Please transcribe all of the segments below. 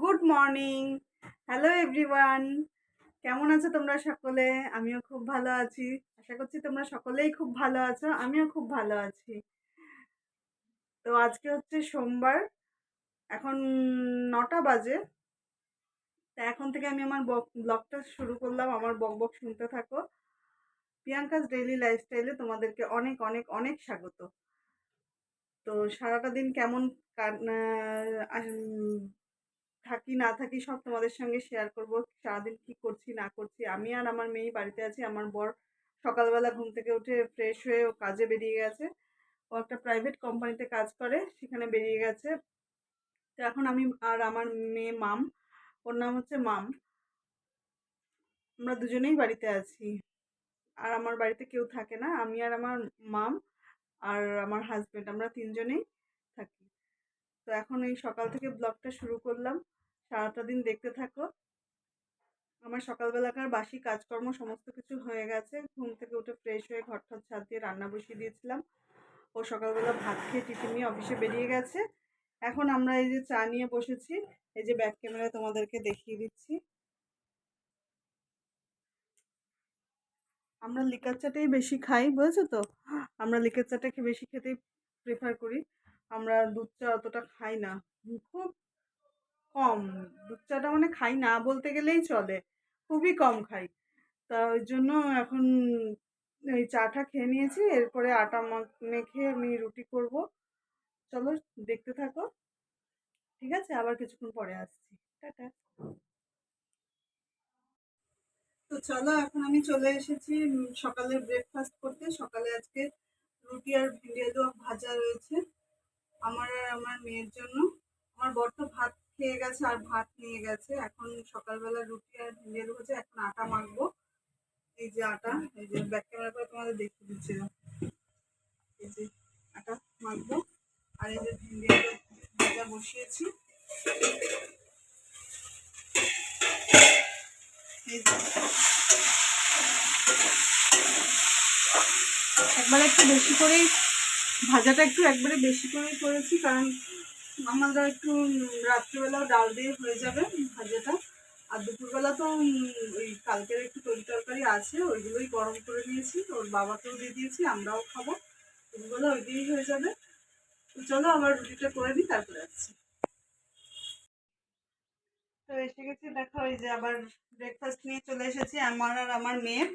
Good morning hello everyone কেমন আছো তোমরা সকলে? আমিও খুব ভালো আছি। আশা করছি তোমরা সকলেই খুব ভালো আছো, আমিও খুব ভালো আছি। তো আজকে হচ্ছে সোমবার, এখন নটা বাজে। তা এখন থেকে আমি আমার ব্লগটা শুরু করলাম, আমার বক বক শুনতে থাকো। প্রিয়াঙ্কাস ডেইলি লাইফস্টাইলে তোমাদেরকে অনেক অনেক অনেক স্বাগত। তো সারাটা দিন কেমন থাকি, না থাকি সব তোমাদের সঙ্গে শেয়ার করব। সারাদিন কি করছি, না করছি। আমি আর আমার মেয়ে বাড়িতে আছি। আমার বর সকালবেলা ঘুম থেকে উঠে ফ্রেশ হয়ে ও কাজে বেরিয়ে গেছে। ও একটা প্রাইভেট কোম্পানিতে কাজ করে, সেখানে বেরিয়ে গেছে। তো এখন আমি আর আমার মেয়ে মাম, ওর নাম হচ্ছে মাম। আমরা দুজনেই বাড়িতে আছি। আর আমার বাড়িতে কেউ থাকে না। আমি আর আমার মাম আর আমার হাজব্যান্ড আমরা তিনজনেই থাকি। তো এখন এই সকাল থেকে ব্লগটা শুরু করলাম। সারাটা দিন দেখতে থাকো। আমার সকালবেলাকার বাসি কাজকর্ম সমস্ত কিছু হয়ে গেছে। ঘুম থেকে উঠে ফ্রেশ হয়ে ঘর ঠর ছাদ দিয়ে রান্না বসিয়ে দিয়েছিলাম। ও সকালবেলা ভাত খেয়ে টিফিন নিয়ে অফিসে বেরিয়ে গেছে। এখন আমরা এই যে চা নিয়ে বসেছি, এই যে ব্যাক ক্যামেরায় তোমাদেরকে দেখিয়ে দিচ্ছি। আমরা লিকার চাটাই বেশি খাই, বুঝেছ তো? আমরা লিকার চাটাকে বেশি খেতেই প্রেফার করি। আমরা দুধ চা অতটা খাই না। খুব কম। দুধ চাটা মানে খাই না বলতে গেলেই চলে। খুবই কম খাই। তা ওই জন্য এখন এই চাটা খেয়ে নিয়েছি, এরপরে আটা মেখে আমি রুটি করব। চলো দেখতে থাকো। ঠিক আছে? আবার কিছুক্ষণ পরে আসছি। টাটা। তো চলো, এখন আমি চলে এসেছি সকালে ব্রেকফাস্ট করতে। সকালে আজকে রুটি আর ভিন্ডি আলু ভাজা রয়েছে। আমার আর আমার মেয়ের জন্য। আমার বর তো ভাত খেয়ে গেছে আর ভাত নিয়ে গেছে। এখন সকালবেলা রুটি আর ভাজা, এখন আটা মাখবো। এই যে আটা, এই যে ব্যাক ক্যামেরা করে তোমাদের দেখিয়ে দিচ্ছিলাম এই যে আটা মাখবো। আর এই যে ভাজা বসিয়েছি। একবার একটু বেশি করেই, ভাজাটা একটু একবারে বেশি করেই করেছি, কারণ আমরা একটু রাত্রিবেলাও ডাল দিয়ে হয়ে যাবে ভাজাটা। আর দুপুরবেলা তো ওই কালকের একটু তরি তরকারি আছে, ওইগুলোই গরম করে নিয়েছি। ওর বাবাকেও দিয়ে দিয়েছি, আমরাও খাব। দুপুরবেলা ওই দিয়েই হয়ে যাবে। তো চলো, আবার রুটিটা করে দিই তারপরে আসছি। তো এসে গেছি, দেখো ওই যে আবার ব্রেকফাস্ট নিয়ে চলে এসেছি, আমার আর আমার মেয়ের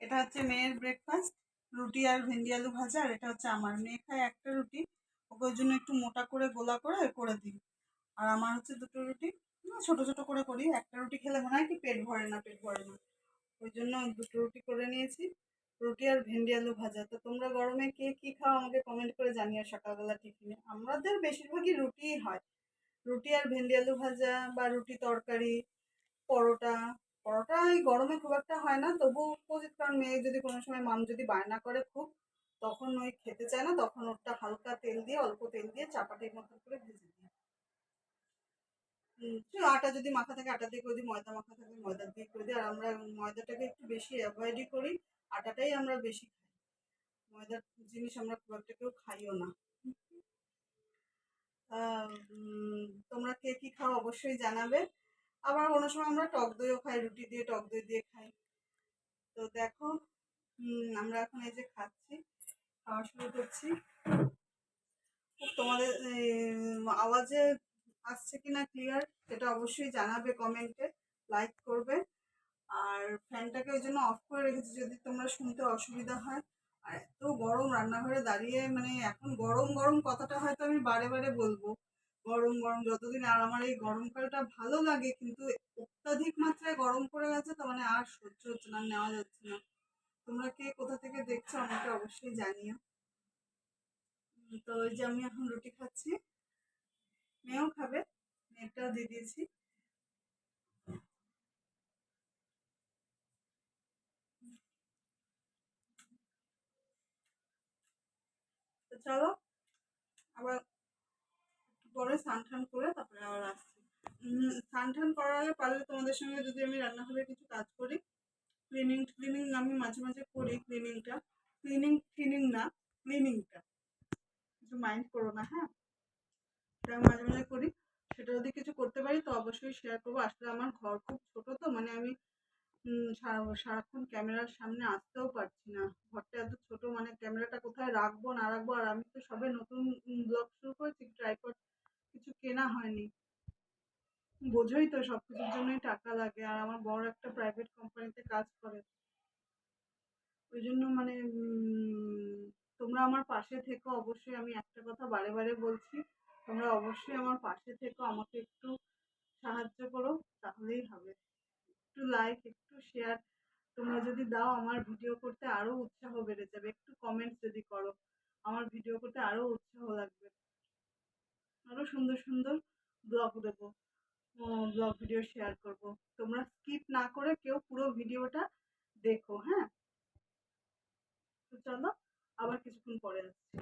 এটা হচ্ছে মেয়ের ব্রেকফাস্ট রুটি আর ভেন্ডি আলু ভাজা, আর এটা হচ্ছে আমার মেয়ে খায় একটা রুটি। ওকে ওই জন্য একটু মোটা করে, গোলা করে করে দিই। আর আমার হচ্ছে দুটো রুটি ছোট ছোট করে করি। একটা রুটি খেলে মনে হয় কি পেট ভরে না, পেট ভরে না। ওই জন্য দুটো রুটি করে নিয়েছি, রুটি আর ভেন্ডি আলু ভাজা। তো তোমরা গরমে কে কী খাও আমাকে কমেন্ট করে জানিও সকালবেলা টিফিনে। আমাদের বেশিরভাগই রুটিই হয়। রুটি আর ভেন্ডি আলু ভাজা বা রুটি তরকারি, পরোটা। পরোটা এই গরমে খুব একটা হয় না। তবু উপযুক্ত কারণ মেয়ে যদি কোনো সময় মাম যদি বায়না করে খুব তখন ওই খেতে চায় না, তখন ওটা হালকা তেল দিয়ে, অল্প তেল দিয়ে চাপাটির মতো করে ভেজে দিই আটা যদি মাখা থাকে আটা দিয়ে করে দিই, ময়দা মাখা থাকে ময়দা দিয়ে করে দিই, আর আমরা ময়দাটাকে একটু বেশি অ্যাভয়েডই করি, আটাটাই আমরা বেশি খাই। ময়দার জিনিস আমরা খুব একটা কেউ খাইও না। তোমরা কে কী খাও অবশ্যই জানাবে। আবার কোনো সময় আমরা টক দইও খাই, রুটি দিয়ে টক দই দিয়ে খাই। তো দেখো আমরা এখন এই যে খাচ্ছি। খাওয়া শুরু করছি। তোমাদের আওয়াজে আসছে কিনা ক্লিয়ার সেটা অবশ্যই জানাবে কমেন্টে লাইক করবে। আর ফ্যানটাকে ওই জন্য অফ করে রেখেছি যদি তোমরা শুনতে অসুবিধা হয়। আর এত গরম রান্নাঘরে দাঁড়িয়ে মানে এখন গরম গরম কথাটা হয়তো আমি বারে বারে বলব। গরম গরম যতদিন, আর আমার এই গরমকালটা ভালো লাগে, কিন্তু অত্যাধিক মাত্রায় গরম পড়ে গেছে তো মানে আর সহ্য হচ্ছে না নেওয়া যাচ্ছে না। তোমরা কে কোথা থেকে দেখছ আমাকে অবশ্যই জানিও। তো ওই যে আমি এখন রুটি খাচ্ছি। মেয়েও খাবে মেয়েটাও দিয়ে দিয়েছি। তো চলো, আবার পরে স্নান টান করে তারপরে আবার আসছি। স্নান টান করার পারলে তোমাদের সঙ্গে যদি আমি রান্নাঘরে কিছু কাজ করি ক্লিনিং ক্লিনিং আমি মাঝে মাঝে করি ক্লিনিংটা ক্লিনিং ক্লিনিং না ক্লিনিংটা একটু মাইন্ড করো না হ্যাঁ? আমি মাঝে মাঝে করি। সেটা যদি কিছু করতে পারি, তো অবশ্যই শেয়ার করব। আসলে আমার ঘর খুব ছোট তো মানে আমি সারা- সারাক্ষণ ক্যামেরার সামনে আসতেও পারছি না। ঘরটা এত ছোট মানে ক্যামেরাটা কোথায় রাখব, না রাখব? আর আমি তো সবে নতুন ব্লগ শুরু করেছি ট্রাইপড কিছু কেনা হয়নি। বোঝোই তো সব কিছুর জন্যই টাকা লাগে। আর আমার বড় একটা প্রাইভেট কোম্পানিতে কাজ করে। ওই জন্য মানে তোমরা আমার পাশে থেকো। অবশ্যই আমি একটা কথা বারে বারে বলছি, তোমরা অবশ্যই আমার পাশে থেকো। আমাকে একটু সাহায্য করো, তাহলেই হবে। একটু লাইক একটু শেয়ার তোমরা যদি দাও, আমার ভিডিও করতে আরও উৎসাহ বেড়ে যাবে। একটু কমেন্ট যদি করো, আমার ভিডিও করতে আরও উৎসাহ লাগবে। আরও সুন্দর সুন্দর ব্লগ দেবো। ব্লগ ভিডিও শেয়ার করব। তোমরা স্কিপ না করে কেউ পুরো ভিডিওটা দেখো হ্যাঁ? তো চলো, আবার কিছুক্ষণ পরে আসছি।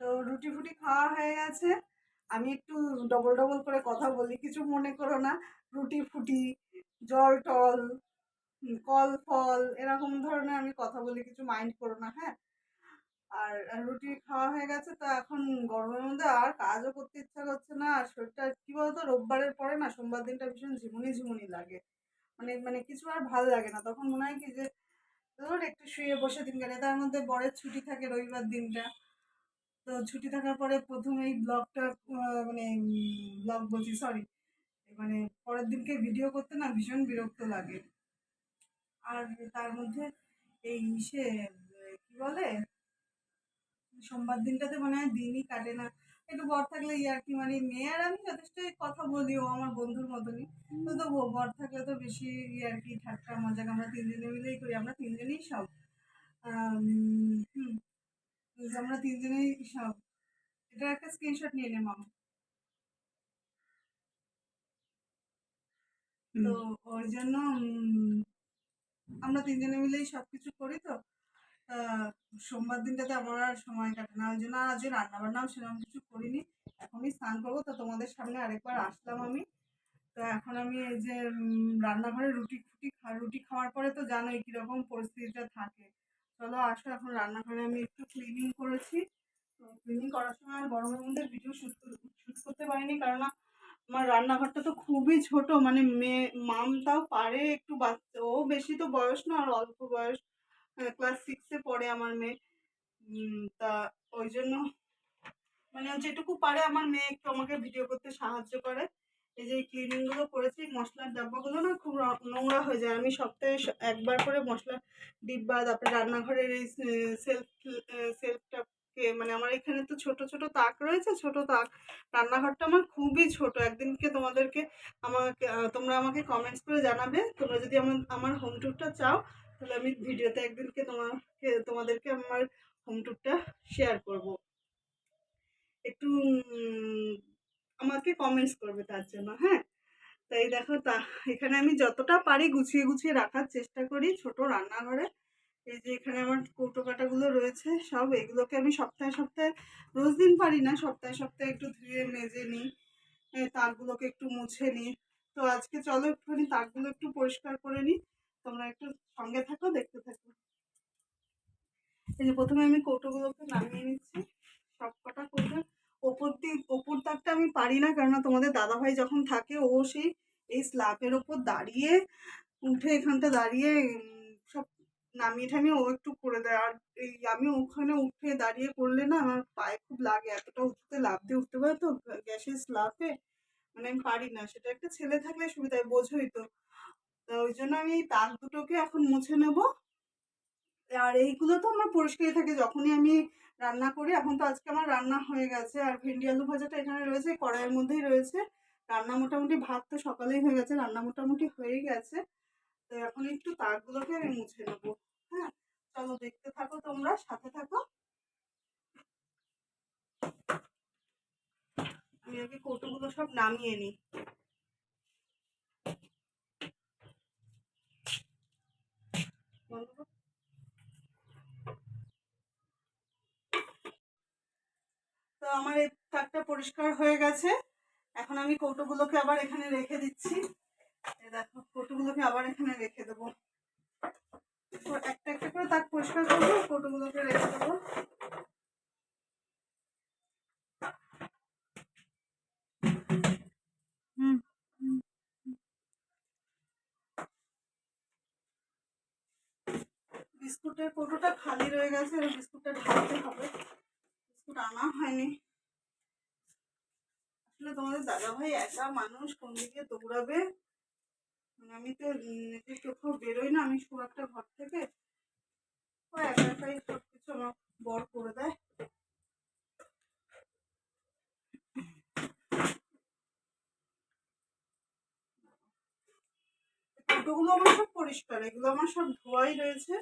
তো রুটি ফুটি খাওয়া হয়ে গেছে। আমি একটু ডবল ডবল করে কথা বলি, কিছু মনে করো না। রুটি ফুটি, জল টল কল ফল, এরকম ধরনের আমি কথা বলি, কিছু মাইন্ড করো না হ্যাঁ? আর রুটি খাওয়া হয়ে গেছে, তো এখন গরমের মধ্যে আর কাজও করতে ইচ্ছা করছে না, আর শরীরটা কি বলতো, রোববারের পরে না সোমবার দিনটা ভীষণ ঝিমুনি ঝিমুনি লাগে। মানে মানে কিছু আর ভালো লাগে না, তখন মনে হয় কি যে, ধর একটু শুয়ে বসে দিন গেলে তার মধ্যে বরের ছুটি থাকে রবিবার দিনটা। তো ছুটি থাকার পরে প্রথম এই ব্লগটা মানে ব্লগ বলছি সরি মানে পরের দিনকে ভিডিও করতে না ভীষণ বিরক্ত লাগে। আর তার মধ্যে এই সে কি বলে সোমবার দিনটাতে মনে হয় দিনই কাটে না। একটু বর থাকলে ইয়ার কি মানে মেয়ে আর আমি যথেষ্ট কথা বলি ও আমার বন্ধুর মতনই। তো তো বর থাকলে তো বেশি ইয়ার কি ঠাট্টা মজা। আমরা তিনজনে মিলেই করি আমরা তিনজনেই সব। আমরা তিনজনেই সব। এটা একটা স্ক্রিনশট নিয়ে নে মামা। তো ওই জন্য উম, আমরা তিনজনে মিলেই সবকিছু করি তো। আহ, সোমবার দিনটাতে আমার আর সময় কাটে না। ওই জন্য আর আজ রান্না বান্নাও সেরকম কিছু করিনি। এখনই স্নান করব। তো তোমাদের সামনে আরেকবার আসলাম আমি। তো এখন আমি এই যে রান্নাঘরে রুটি ফুটি রুটি খাওয়ার পরে তো জানোই কীরকম পরিস্থিতিটা থাকে। চলো আসো এখন রান্নাঘরে আমি একটু ক্লিনিং করেছি। তো ক্লিনিং করার সময় আর গরমের মধ্যে ভিডিও শ্যুট শ্যুট করতে পারিনি। কারণ আমার রান্নাঘরটা তো খুবই ছোট। মানে মেয়ে মাম তাও পারে একটু বাচ্চা। ও বেশি তো বয়স না আর অল্প বয়স। ক্লাস সিক্সে পড়ে আমার মেয়ে। তা ওই জন্য মানে যেটুকু পারে আমার মেয়ে একটু আমাকে ভিডিও করতে সাহায্য করে। এই যে ক্লিনিংগুলো করেছি, মশলার ডাব্বাগুলো না খুব নোংরা হয়ে যায়। আমি সপ্তাহে একবার করে মশলার ডিব্বা, তারপরে রান্নাঘরের এই সেলফ সেলফটাকে মানে আমার এখানে তো ছোট ছোট তাক রয়েছে, ছোট তাক। রান্নাঘরটা আমার খুবই ছোট। একদিনকে তোমাদেরকে আমাকে তোমরা আমাকে কমেন্টস করে জানাবে। তোমরা যদি আমার আমার হোম ট্যুরটা চাও তাহলে আমি ভিডিওতে একদিনকে তোমাকে, তোমাদেরকে আমার হোম ট্যুরটা শেয়ার করব। একটু আমাকে কমেন্টস করবে তার জন্য হ্যাঁ? তাই দেখো তা, এখানে আমি যতটা পারি গুছিয়ে গুছিয়ে রাখার চেষ্টা করি ছোট রান্নাঘরে। এই যে এখানে আমার কৌটো কাটাগুলো রয়েছে, সব এগুলোকে আমি সপ্তাহে সপ্তাহে, রোজ দিন পারি না, সপ্তাহে সপ্তাহে একটু ধুয়ে মেজে নিই তাকগুলোকে একটু মুছে নিই। তো আজকে চলো একটুখানি তাকগুলো একটু পরিষ্কার করে নিই। তোমরা একটু সঙ্গে থাকো, দেখতে থাকো। এই যে প্রথমে আমি কৌটোগুলোকে নামিয়ে নিচ্ছি। সব কটা কৌটো ওপর দিক ওপর তাকটা আমি পারি না, কেননা তোমাদের দাদাভাই যখন থাকে, ও সেই, এই স্ল্যাবের ওপর দাঁড়িয়ে, উঠে এখানটা দাঁড়িয়ে সব নামিয়ে ঠামিয়ে ও একটু করে দেয়। আর এই আমি ওখানে উঠে দাঁড়িয়ে করলে না, আমার পায়ে খুব লাগে, এতটা উঁচুতে লাফ দিয়ে উঠতে পারে তো, গ্যাসের স্ল্যাবে মানে আমি পারি না, সেটা একটা ছেলে থাকলে সুবিধা বোঝোই তো। তা ওই জন্য আমি এই তাক দুটোকে এখন মুছে নেব। আর এইগুলো তো আমার পরিষ্কারই থাকে, যখনই আমি রান্না করি, এখন তো আজকে আমার রান্না হয়ে গেছে। আর ভেন্ডি আলু ভাজাটা এখানে রয়েছে কড়াইয়ের মধ্যেই রয়েছে। রান্না মোটামুটি ভাত তো সকালেই হয়ে গেছে, রান্না মোটামুটি হয়েই গেছে। তো এখন একটু তাকগুলোকে আমি মুছে নেব হ্যাঁ? চলো দেখতে থাকো তোমরা, সাথে থাকো। আমি আগে কৌটোগুলো সব নামিয়ে নিই বন্ধ কর। তো আমার এই থাকটা পরিষ্কার হয়ে গেছে। এখন আমি কৌটোগুলোকে আবার এখানে রেখে দিচ্ছি। দেখো, কৌটোগুলোকে আবার এখানে রেখে দেবো। একটা একটা করে তাক পরিষ্কার করব, কৌটোগুলোকে রেখে দেবো। বিস্কুটের কৌটোটা খালি রয়ে গেছে, এবার বিস্কুটটা ঢালতে হবে। বিস্কুট আনা হয়নি। আসলে তোমাদের দাদা ভাই একা মানুষ, কোন দিকে দৌড়াবে? মানে আমি তো নিজে কোথাও বেরোই না, আমি খুব একটা ঘর থেকে। ও একা একাই সব কিছু আমার বর করে দেয়। কৌটোগুলো আমার সব পরিষ্কার, এগুলো আমার সব ধোয়াই রয়েছে।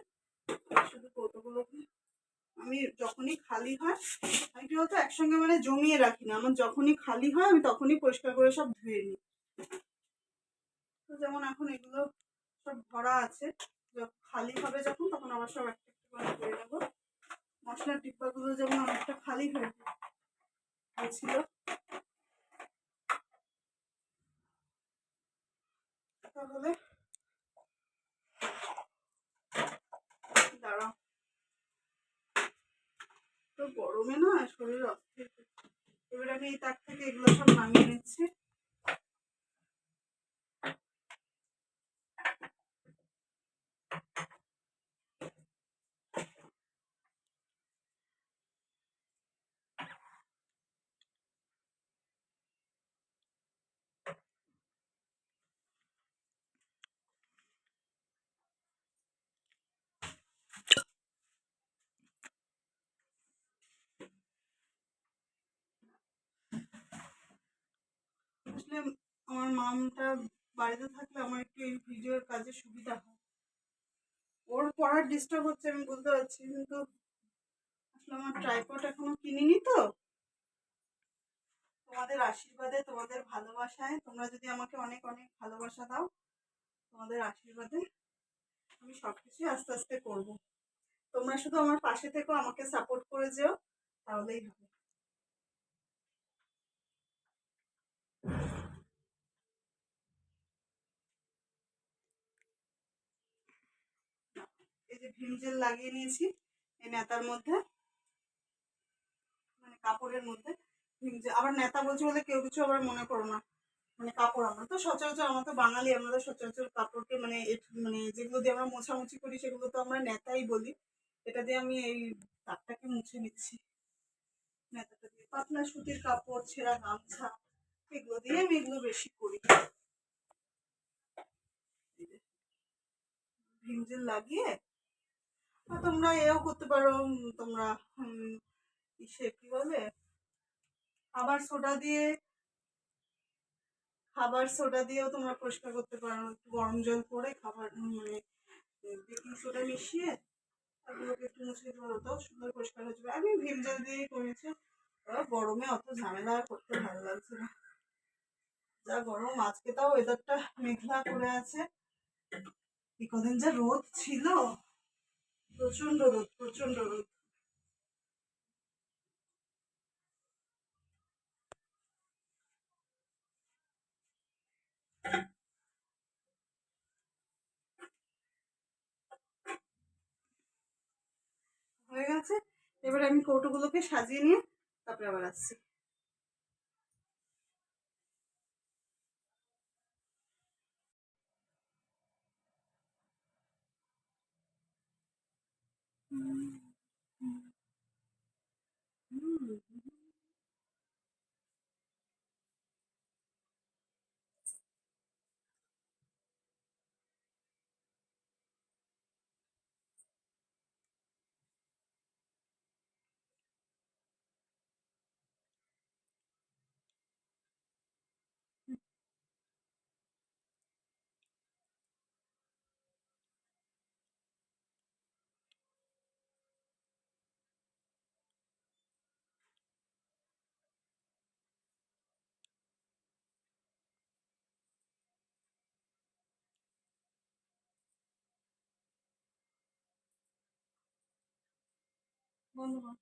যখনই খালি হয়, আমি কি বলতো, একসঙ্গে মানে জমিয়ে রাখি না। আমার যখনই খালি হয়, আমি তখনই পরিষ্কার করে সব ধুয়ে নিই। তো যেমন এখন এগুলো সব ভরা আছে খালি হবে যখন, তখন আবার সব একটা একটা করে ধুয়ে নেব। মশলার ডিব্বাগুলো যেমন অনেকটা খালি হয়ে গেছিল। তাহলে দাঁড়াও তো গরমে না শরীর অস্থির। এবার আমি এই তাক থেকে এগুলো সব নামিয়ে নিচ্ছি। আসলে আমার মামটা বাড়িতে থাকলে আমার একটু এই ভিডিওর কাজে সুবিধা হয়। ওর পড়ার ডিস্টার্ব হচ্ছে, আমি বুঝতে পারছি, কিন্তু আসলে আমার ট্রাইপড এখনও কিনিনি তো। তোমাদের আশীর্বাদে, তোমাদের ভালোবাসায়, তোমরা যদি আমাকে অনেক অনেক ভালোবাসা দাও, তোমাদের আশীর্বাদে আমি সব কিছুই আস্তে আস্তে করব। তোমরা শুধু আমার পাশে থেকেও আমাকে সাপোর্ট করে যেও, তাহলেই হবে। যে ভীম জেল লাগিয়ে নিয়েছি এই নেতার মধ্যে মানে কাপড়ের মধ্যে ভীম জেল আবার নেতা বলছি বলে কেউ কিছু আবার মনে করো না মানে কাপড় আমরা তো সচরাচর আমরা তো বাঙালি আমরা তো সচরাচর কাপড়কে মানে মানে যেগুলো দিয়ে আমরা মোছামুছি করি সেগুলো তো আমরা নেতাই বলি। এটা দিয়ে আমি এই তাকটাকে মুছে নিচ্ছি। নেতাটা দিয়ে পাতলা সুতির কাপড় ছেঁড়া গামছা এগুলো দিয়ে আমি এগুলো বেশি করি। এই যে, ভীম জেল লাগিয়ে তোমরা এও করতে পারো তোমরা কি বলে? খাবার সোডা দিয়ে, খাবার সোডা দিয়েও তোমরা পরিষ্কার করতে পারো। গরম জল করে খাবার মানে বেকিং সোডা মিশিয়ে তারগুলোকে একটু মুছে পারো সুন্দর পরিষ্কার হয়ে যাবে। আমি ভীম জল দিয়েই করেছি। গরমে অত ঝামেলা করতে ভালো লাগছে না। যা গরম, আজকে তাও ওয়েদারটা মেঘলা করে আছে। এই কদিন যা রোদ ছিল। প্রচণ্ড রোদ প্রচণ্ড রোদ। হয়ে গেছে। এবার আমি কৌটোগুলোকে সাজিয়ে নিয়ে তারপরে আবার আসছি। 嗯嗯嗯。真的吗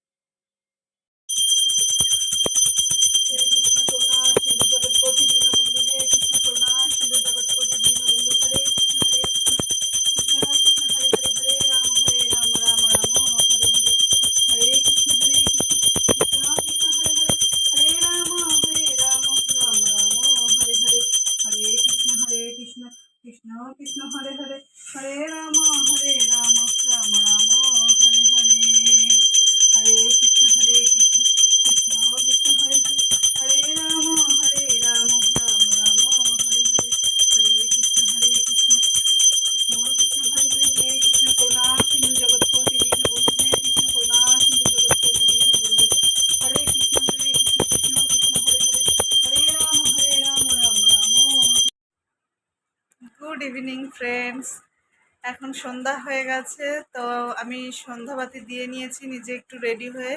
এখন সন্ধ্যা হয়ে গেছে, তো আমি সন্ধ্যাবাতি দিয়ে নিয়েছি, নিজে একটু রেডি হয়ে।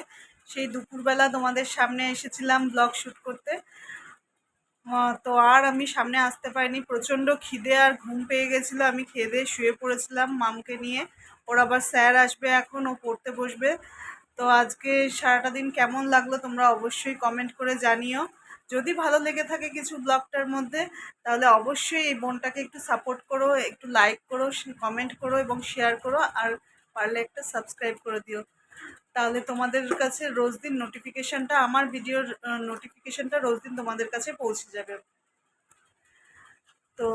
সেই দুপুরবেলা তোমাদের সামনে এসেছিলাম ব্লগ শ্যুট করতে। তো আর আমি সামনে আসতে পারিনি, প্রচণ্ড খিদে আর ঘুম পেয়ে গেছিল। আমি খেয়ে শুয়ে পড়েছিলাম মামকে নিয়ে। ওর আবার স্যার আসবে এখন, ও পড়তে বসবে। তো আজকে সারাটা দিন কেমন লাগল তোমরা অবশ্যই কমেন্ট করে জানিও। যদি ভালো লেগে থাকে কিছু ব্লগটার মধ্যে, তাহলে অবশ্যই এই বোনটাকে একটু সাপোর্ট করো, একটু লাইক করো কমেন্ট করো এবং শেয়ার করো, আর পারলে একটা সাবস্ক্রাইব করে দিও। তাহলে তোমাদের কাছে রোজ দিন নোটিফিকেশানটা আমার ভিডিওর নোটিফিকেশানটা রোজ দিন তোমাদের কাছে পৌঁছে যাবে। তো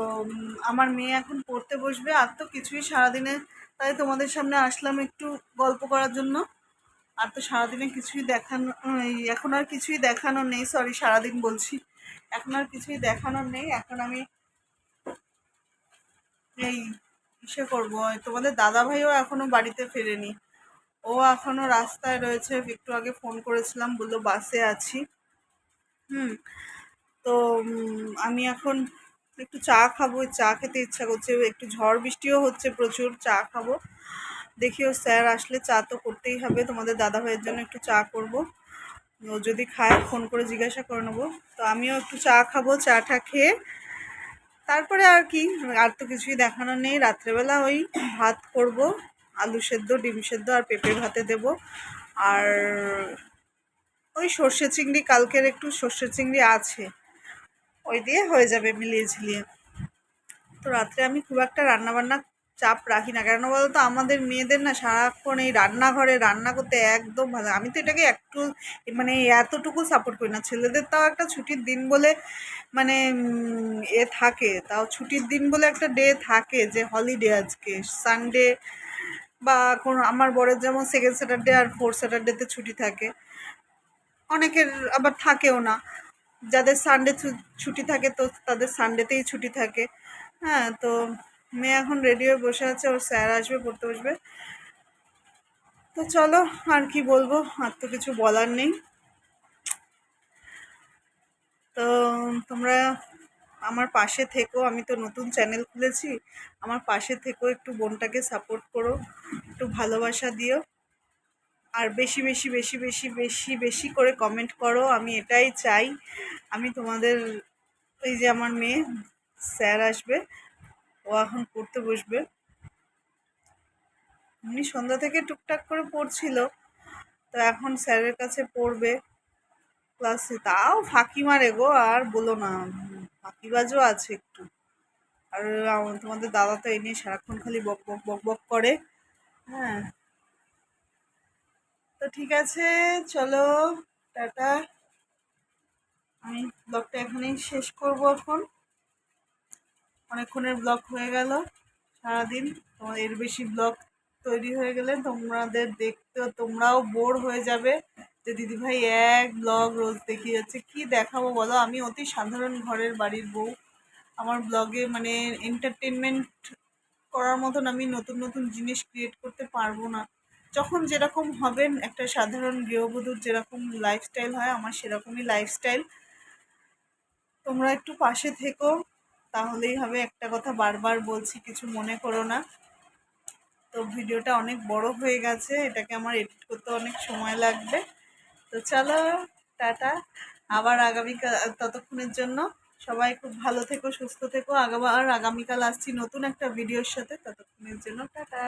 আমার মেয়ে এখন পড়তে বসবে, আর তো কিছুই সারাদিনে, তাই তোমাদের সামনে আসলাম একটু গল্প করার জন্য। আর তো সারাদিনে কিছুই দেখানো এখন আর কিছুই দেখানো নেই সরি সারাদিন বলছি। এখন আর কিছুই দেখানোর নেই, এখন আমি এই ইসে করব। তোমাদের দাদা ভাইও এখনও বাড়িতে ফেরেনি। ও এখনও রাস্তায় রয়েছে, একটু আগে ফোন করেছিলাম, বলল বাসে আছি। হুম, তো আমি এখন একটু চা খাব, চা খেতে ইচ্ছা করছে, একটু ঝড় বৃষ্টিও হচ্ছে প্রচুর, চা খাব। দেখি ও স্যার, আসলে চা তো করতেই হবে। তোমাদের দাদা ভাইয়ের জন্য একটু চা করব। ও যদি খায়, ফোন করে জিজ্ঞাসা করে নেব। তো আমিও একটু চা খাব চা চাটা খেয়ে। তারপরে আর কি, আর তো কিছুই দেখানো নেই। রাত্রেবেলা ওই ভাত করব, আলু সেদ্ধ, ডিম সেদ্ধ আর পেঁপে ভাতে দেব। আর ওই সর্ষে চিংড়ি, কালকের একটু সর্ষে চিংড়ি আছে। ওই দিয়ে হয়ে যাবে মিলিয়ে ঝিলিয়ে। তো রাত্রে আমি খুব একটা রান্নাবান্না চাপ রাখি না। কেন বলো তো আমাদের মেয়েদের না সারাক্ষণ এই রান্নাঘরে রান্না করতে একদম ভালো আমি তো এটাকে একটু মানে এতটুকু সাপোর্ট করি না। ছেলেদের তাও একটা ছুটির দিন বলে মানে এ থাকে। তাও ছুটির দিন বলে একটা ডে থাকে যে হলিডে আজকে। সানডে বা কোনো আমার বরের যেমন সেকেন্ড স্যাটারডে আর ফোর্থ স্যাটারডেতে ছুটি থাকে। অনেকের আবার থাকেও না। যাদের সানডে ছুটি থাকে তো তাদের সানডেতেই ছুটি থাকে। হ্যাঁ তো মেয়ে এখন রেডি হয়ে বসে আছে, ওর স্যার আসবে, পড়তে বসবে। তো চলো, আর কি বলব? আর তো কিছু বলার নেই। তো তোমরা আমার পাশে থেকো, আমি তো নতুন চ্যানেল খুলেছি। আমার পাশে থেকো, একটু বোনটাকে সাপোর্ট করো, একটু ভালোবাসা দিও। আর বেশি বেশি বেশি বেশি বেশি বেশি করে কমেন্ট করো, আমি এটাই চাই। আমি তোমাদের, এই যে আমার মেয়ে, স্যার আসবে ও এখন পড়তে বসবে। এমনি সন্ধ্যা থেকে টুকটাক করে পড়ছিল। তো এখন স্যারের কাছে পড়বে ক্লাসে। তাও ফাঁকি মারে গো, আর বলো না, ফাঁকিবাজও আছে একটু। আর তোমাদের দাদা তো এই নিয়ে সারাক্ষণ খালি বক বক বক বক করে। হ্যাঁ। তো ঠিক আছে, চলো, টাটা। আমি ব্লগটা এখানেই শেষ করব এখন। অনেকক্ষণের ব্লগ হয়ে গেল। সারাদিন এর বেশি ব্লগ তৈরি হয়ে গেলে তোমাদের দেখতে, তোমরাও বোর হয়ে যাবে যে দিদিভাই এক ব্লগ রোজ দেখিয়ে যাচ্ছে কি দেখাবো বলো? আমি অতি সাধারণ ঘরের বাড়ির বউ। আমার ব্লগে মানে এন্টারটেনমেন্ট করার মতন আমি নতুন নতুন জিনিস ক্রিয়েট করতে পারব না। যখন যেরকম হবেন একটা সাধারণ গৃহবধূর যেরকম লাইফস্টাইল হয়, আমার সেরকমই লাইফস্টাইল তোমরা একটু পাশে থেকো। তাহলেই হবে। একটা কথা বারবার বলছি, কিছু মনে করো না। তো ভিডিওটা অনেক বড় হয়ে গেছে, এটাকে আমার এডিট করতে অনেক সময় লাগবে। তো চলো, টাটা। আবার আগামীকাল, ততক্ষণের জন্য সবাই খুব ভালো থেকো, সুস্থ থেকো। আগাবার আগামীকাল আসছি নতুন একটা ভিডিওর সাথে, ততক্ষণের জন্য টাটা।